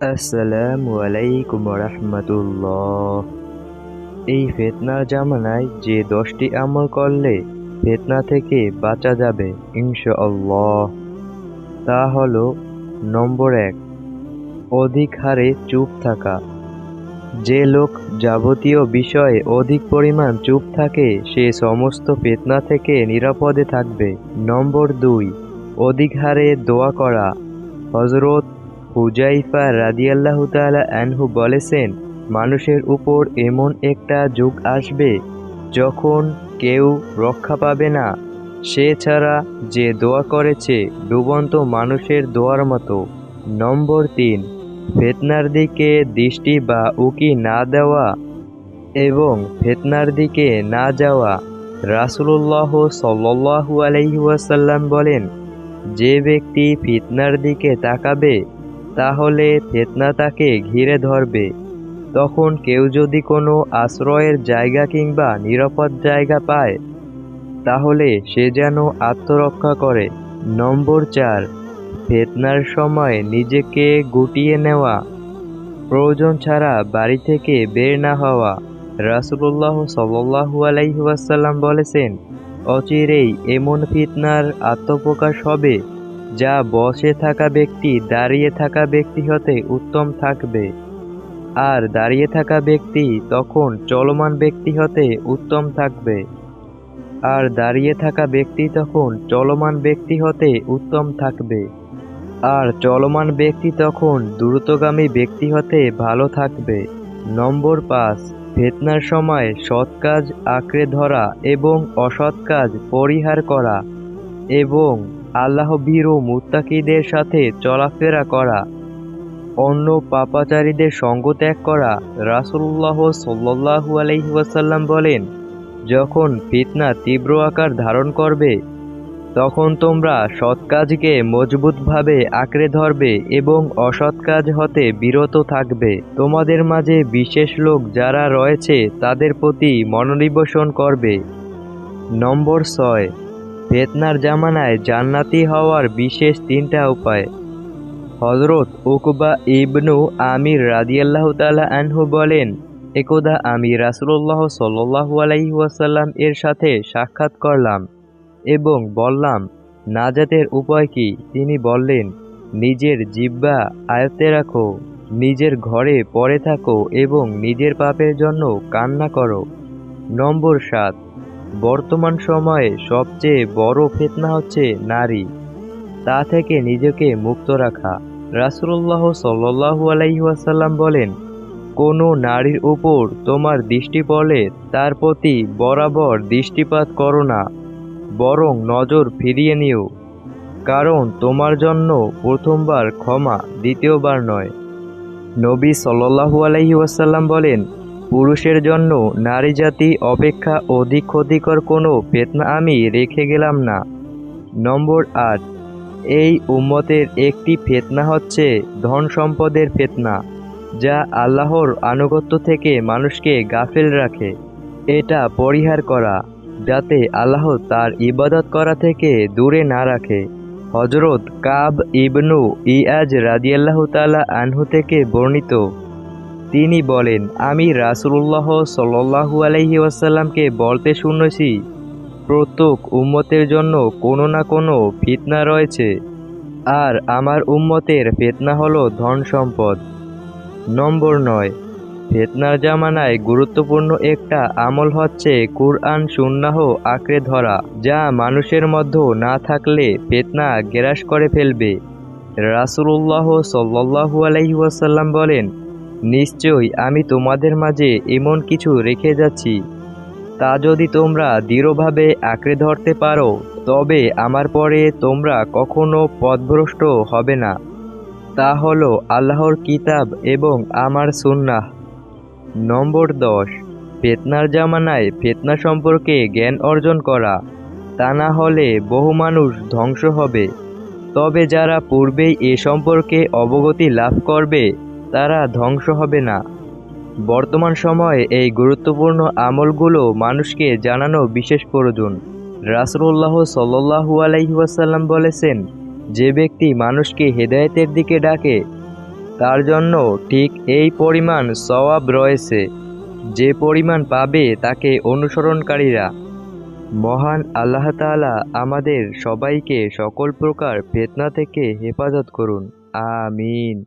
আসসালামু আলাইকুম রহমতুল্লাহ। এই ফেতনার জামানায় যে দশটি আমল করলে ফেতনা থেকে বাঁচা যাবে, ইনশাআল্লাহ। তা হল, নম্বর এক, অধিক হারে চুপ থাকা। যে লোক যাবতীয় বিষয়ে অধিক পরিমাণ চুপ থাকে, সে সমস্ত ফেতনা থেকে নিরাপদে থাকবে। নম্বর দুই, অধিক হারে দোয়া করা। হজরত হুজাইফা রাদিয়াল্লাহু তাআলা আনহু বলেছেন, মানুষের উপর এমন একটা যুগ আসবে যখন কেউ রক্ষা পাবে না। সে ছাড়া যে দোয়া করেছে ডুবন্ত মানুষের দোয়ার মতো। নম্বর তিন, ফেতনার দিকে দৃষ্টি বা উকি না দেওয়া এবং ফেতনার দিকে না যাওয়া। রাসূলুল্লাহ সাল্লাল্লাহু আলাইহি ওয়াসাল্লাম বলেন, যে ব্যক্তি ফিতনার দিকে তাকাবে তাহলে ফেতনা তাকে ঘিরে ধরবে। তখন কেউ যদি কোনো আশ্রয়ের জায়গা কিংবা নিরাপদ জায়গা পায়, তাহলে সে যেন আত্মরক্ষা করে। নম্বর চার, ফেতনার সময় নিজেকে গুটিয়ে নেওয়া। প্রয়োজন ছাড়া বাড়ি থেকে বের না হওয়া। রাসুল্লাহ সাল্লাহু আলাইহাসাল্লাম বলেছেন, অচিরেই এমন ফিতনার আত্মপ্রকাশ হবে যা বসে থাকা ব্যক্তি দাঁড়িয়ে থাকা ব্যক্তি হতে উত্তম থাকবে। আর দাঁড়িয়ে থাকা ব্যক্তি তখন চলমান ব্যক্তি হতে উত্তম থাকবে। আর দাঁড়িয়ে থাকা ব্যক্তি তখন চলমান ব্যক্তি হতে উত্তম থাকবে। আর চলমান ব্যক্তি তখন দ্রুতগামী ব্যক্তি হতে ভালো থাকবে। নম্বর পাঁচ, ফেতনার সময় সৎ কাজ আঁকড়ে ধরা এবং অসৎ কাজ পরিহার করা এবং আল্লাহ ভীরু মুত্তাকিদের সাথে চলাফেরা করা, অন্য পাপাচারীদের সঙ্গ ত্যাগ করা রাসুল্লাহ সাল্লু আলহিহাসাল্লাম বলেন, যখন ফিতনা তীব্র আকার ধারণ করবে, তখন তোমরা সৎ কাজকে মজবুতভাবে আঁকড়ে ধরবে এবং অসৎ কাজ হতে বিরত থাকবে। তোমাদের মাঝে বিশেষ লোক যারা রয়েছে, তাদের প্রতি মনোনিবেশন করবে। নম্বর ছয় ফেতনার জামানায় জান্নাতি হওয়ার বিশেষ তিনটা উপায়। হজরত উকবা ইবনু আমির রাদিয়াল্লাহ তালা আনহু বলেন, একদা আমি রাসুল্লাহ সাল্লাহু আলাইহি ওয়াসাল্লাম এর সাথে সাক্ষাৎ করলাম এবং বললাম, নাজাতের উপায় কি? তিনি বললেন, নিজের জিব্বা আয়ত্তে রাখো, নিজের ঘরে পড়ে থাকো এবং নিজের পাপের জন্য কান্না করো। নম্বর সাত বর্তমান সময়ে সবচেয়ে বড় ফেতনা হচ্ছে নারী। তা থেকে নিজেকে মুক্ত রাখা। রাসুল্লাহ সাল্লাহু আলাইহাসাল্লাম বলেন, কোনো নারীর উপর তোমার দৃষ্টি পড়লে তার প্রতি বরাবর দৃষ্টিপাত করো না, বরং নজর ফিরিয়ে নিও। কারণ তোমার জন্য প্রথমবার ক্ষমা, দ্বিতীয়বার নয়। নবী সাল্লাহু আলাইহি ওয়াসাল্লাম বলেন পুরুষের জন্য নারী জাতি অপেক্ষা অধিক ক্ষতিকর কোনো ফেতনা আমি রেখে গেলাম না। নম্বর আট, এই উম্মতের একটি ফেতনা হচ্ছে ধন সম্পদের ফেতনা, যা আল্লাহর আনুগত্য থেকে মানুষকে গাফেল রাখে। এটা পরিহার করা, যাতে আল্লাহ তার ইবাদত করা থেকে দূরে না রাখে। হজরত কাব ইবনু ইয়াজ রাদিয়াল্লাহ তালা আনহু থেকে বর্ণিত তিনি বলেন, আমি রাসুল্লাহ সাল্লাহু আলহি ওয়াসাল্লামকে বলতে শুনেছি, প্রত্যেক উম্মতের জন্য কোনো না কোনো ফিতনা রয়েছে, আর আমার উম্মতের ফেতনা হলো ধন সম্পদ। নম্বর নয়, ফেতনার জামানায় গুরুত্বপূর্ণ একটা আমল হচ্ছে কুরআন সুন্নাহ আঁকড়ে ধরা, যা মানুষের মধ্যে না থাকলে ফেতনা গ্রাস করে ফেলবে। রাসুল্লাহ সাল্লাহু আলাইসাল্লাম বলেন নিশ্চয়ই আমি তোমাদের মাঝে এমন কিছু রেখে যাচ্ছি। তা যদি তোমরা দৃঢ়ভাবে আঁকড়ে ধরতে পারো, তবে আমার পরে তোমরা কখনো পথভ্রষ্ট হবে না। তা হলো আল্লাহর কিতাব এবং আমার সুন্নাহ। নম্বর দশ, ফেতনার জামানায় ফেতনা সম্পর্কে জ্ঞান অর্জন করা। তা না হলে বহু মানুষ ধ্বংস হবে। তবে যারা পূর্বেই এ সম্পর্কে অবগতি লাভ করবে তারা ধ্বংস হবে না। বর্তমান সময়ে এই গুরুত্বপূর্ণ আমলগুলো মানুষকে জানানো বিশেষ প্রয়োজন। রাসুল্লাহ সাল্লু আলাইহাসাল্লাম বলেছেন, যে ব্যক্তি মানুষকে হেদায়েতের দিকে ডাকে, তার জন্য ঠিক এই পরিমাণ সওয়াব রয়েছে। যে পরিমাণ পাবে তাকে অনুসরণকারীরা। মহান আল্লাহ তাআলা আমাদের সবাইকে সকল প্রকার ফিতনা থেকে হেফাজত করুন। আমিন।